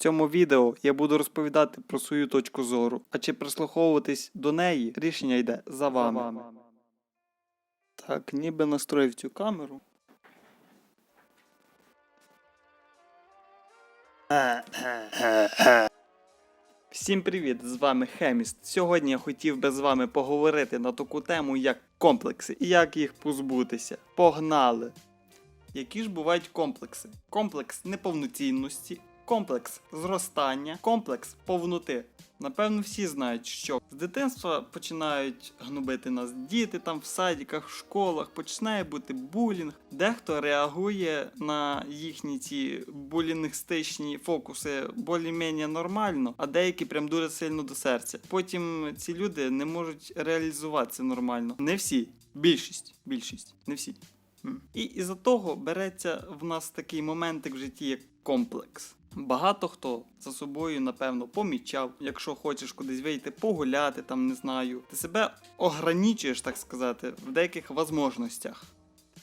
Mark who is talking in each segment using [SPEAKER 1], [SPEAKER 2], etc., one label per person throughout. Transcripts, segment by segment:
[SPEAKER 1] цьому відео я буду розповідати про свою точку зору, а чи прислуховуватись до неї, рішення йде за вами. Так, ніби настроїв цю камеру. Всім привіт! З вами Хеміст. Сьогодні я хотів би з вами поговорити на таку тему, як комплекси і як їх позбутися. Погнали! Які ж бувають комплекси? Комплекс неповноцінності, комплекс зростання, комплекс повноти. Напевно, всі знають, що з дитинства починають гнобити нас діти там в садиках, в школах, починає бути булінг. Дехто реагує на їхні ці булінгстичні фокуси більш-менш нормально, а деякі прям дуже сильно до серця. Потім ці люди не можуть реалізуватися нормально. Не всі, більшість, більшість, не всі. І із-за того береться в нас такий моментик в житті, як комплекс. Багато хто за собою, напевно, помічав, якщо хочеш кудись вийти, погуляти, там не знаю. Ти себе ограничуєш, так сказати, в деяких возможностях.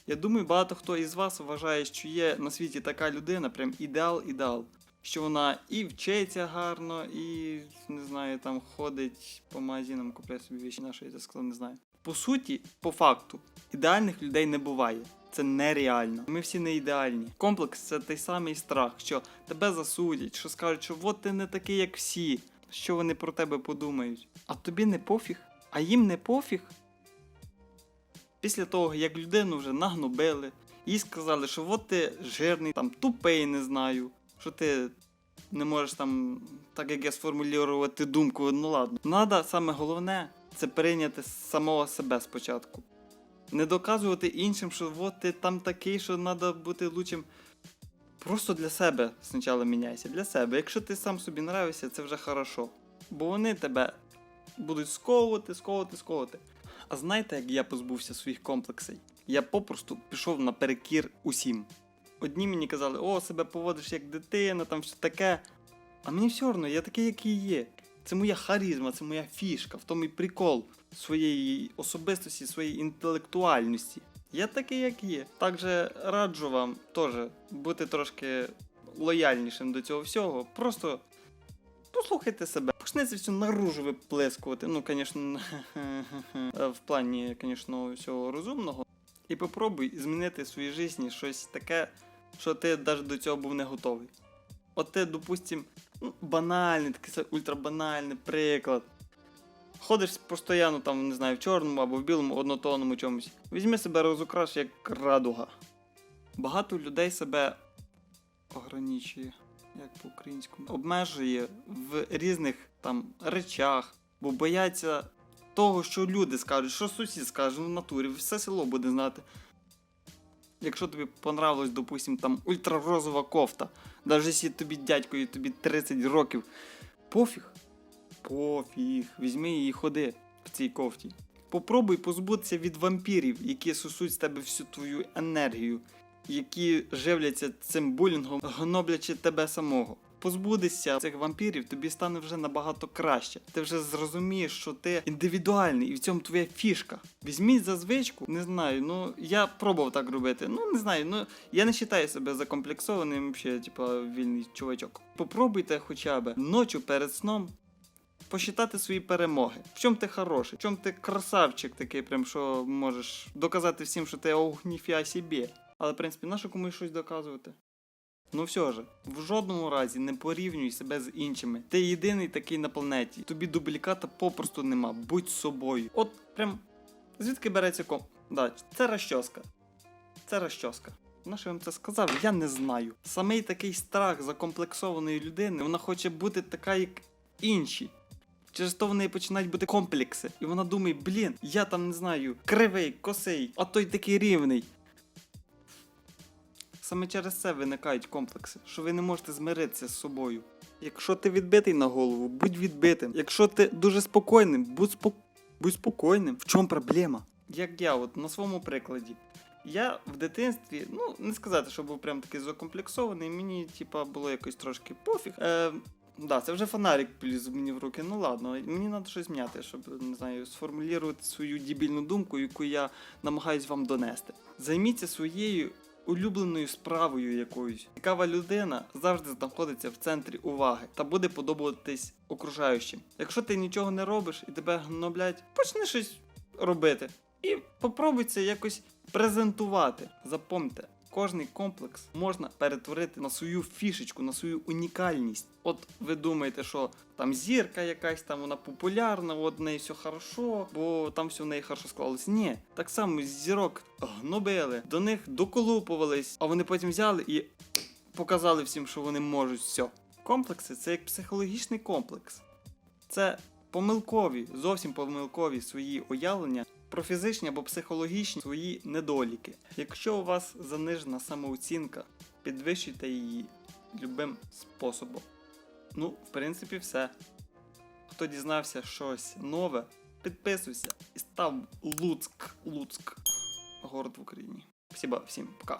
[SPEAKER 1] Я думаю, багато хто із вас вважає, що є на світі така людина, прям ідеал-ідеал. Що вона і вчиться гарно, і не знаю, там ходить по магазинам, купляє собі вічі, на що я це сказав, не знаю. По суті, по факту, ідеальних людей не буває. Це нереально. Ми всі не ідеальні. Комплекс це той самий страх, що тебе засудять, що скажуть, що от ти не такий, як всі, що вони про тебе подумають. А тобі не пофіг, а їм не пофіг. Після того, як людину вже нагнобили, їй сказали, що от ти жирний, там тупий, не знаю, що ти не можеш там, так як я сформулювати думку, ну ладно. Надо саме головне це прийняти самого себе спочатку. Не доказувати іншим, що от ти там такий, що треба бути лучшим. Просто для себе спочатку міняйся. Для себе. Якщо ти сам собі нравишся, це вже хорошо. Бо вони тебе будуть сковувати, сковувати, сковувати. А знаєте, як я позбувся своїх комплексів? Я попросту пішов наперекір усім. Одні мені казали, о, себе поводиш як дитина, там все таке. А мені все одно, я такий, який є. Це моя харизма, це моя фішка, в тому і прикол своєї особистості, своєї інтелектуальності. Я такий, як є. Також раджу вам теж бути трошки лояльнішим до цього всього. Просто послухайте себе. Це все наружу виплескувати. Ну, звісно, в плані, звісно, всього розумного. І попробуй змінити в своїй житті щось таке, що ти навіть до цього був не готовий. От ти, допустим, ну, банальний, такий ультрабанальний приклад. Ходиш постійно там, не знаю, в чорному або в білому однотонному чомусь. Візьми себе розукраш як радуга. Багато людей себе ограничує, як по-українському, обмежує в різних там речах, бо бояться того, що люди скажуть, що сусід скаже в натурі, все село буде знати. Якщо тобі понравилось, допустим, там ультрарозова кофта, навіть якщо тобі дядько і тобі 30 років, пофіг. Пофіг, візьми її і ходи в цій кофті. Попробуй позбутися від вампірів, які сусуть з тебе всю твою енергію, які живляться цим булінгом, гноблячи тебе самого. Позбудешся цих вампірів, тобі стане вже набагато краще. Ти вже зрозумієш, що ти індивідуальний і в цьому твоя фішка. Візьміть за звичку, не знаю, ну я пробував так робити. Ну не знаю, ну я не вважаю себе закомплексованим, взагалі, типа вільний чувачок. Попробуйте хоча б ночі перед сном посчитати свої перемоги. В чому ти хороший, в чому ти красавчик такий, прям що можеш доказати всім, що ти ніфіа собі. Але, в принципі, нащо комусь щось доказувати? Ну все ж, в жодному разі не порівнюй себе з іншими. Ти єдиний такий на планеті. Тобі дубліката попросту нема. Будь собою. От прям звідки береться ком. Да, це розчоска. Це розчоска. На що я вам це сказав? Я не знаю. Самий такий страх закомплексованої людини, вона хоче бути така, як інші. Через то в неї починають бути комплекси. І вона думає, блін, я там не знаю, кривий, косий, а той такий рівний. Саме через це виникають комплекси, що ви не можете змиритися з собою. Якщо ти відбитий на голову, будь відбитим. Якщо ти дуже спокійним, будь, спок... будь спокійним. В чому проблема? Як я, от на своєму прикладі. Я в дитинстві, ну не сказати, що був прям такий закомплексований, мені типа було якось трошки пофіг. Е, да, це вже фонарик пліз мені в руки. Ну ладно, мені треба щось зняти, щоб не знаю, сформулювати свою дебільну думку, яку я намагаюсь вам донести. Займіться своєю улюбленою справою якоюсь. Цікава людина завжди знаходиться в центрі уваги та буде подобатись окружаючим. Якщо ти нічого не робиш і тебе гноблять, почни щось робити. І попробуй це якось презентувати. Запомните, кожний комплекс можна перетворити на свою фішечку, на свою унікальність. От ви думаєте, що там зірка якась, там вона популярна, от в неї все хорошо, бо там все в неї хорошо склалось. Ні, так само зірок гнобили, до них доколупувались, а вони потім взяли і показали всім, що вони можуть все. Комплекси це як психологічний комплекс. Це помилкові, зовсім помилкові свої уявлення про фізичні або психологічні свої недоліки. Якщо у вас занижена самооцінка, підвищуйте її любим способом. Ну, в принципі, все. Хто дізнався щось нове, підписуйся і став Луцьк, Луцьк, город в Україні. Спасибо, всім пока.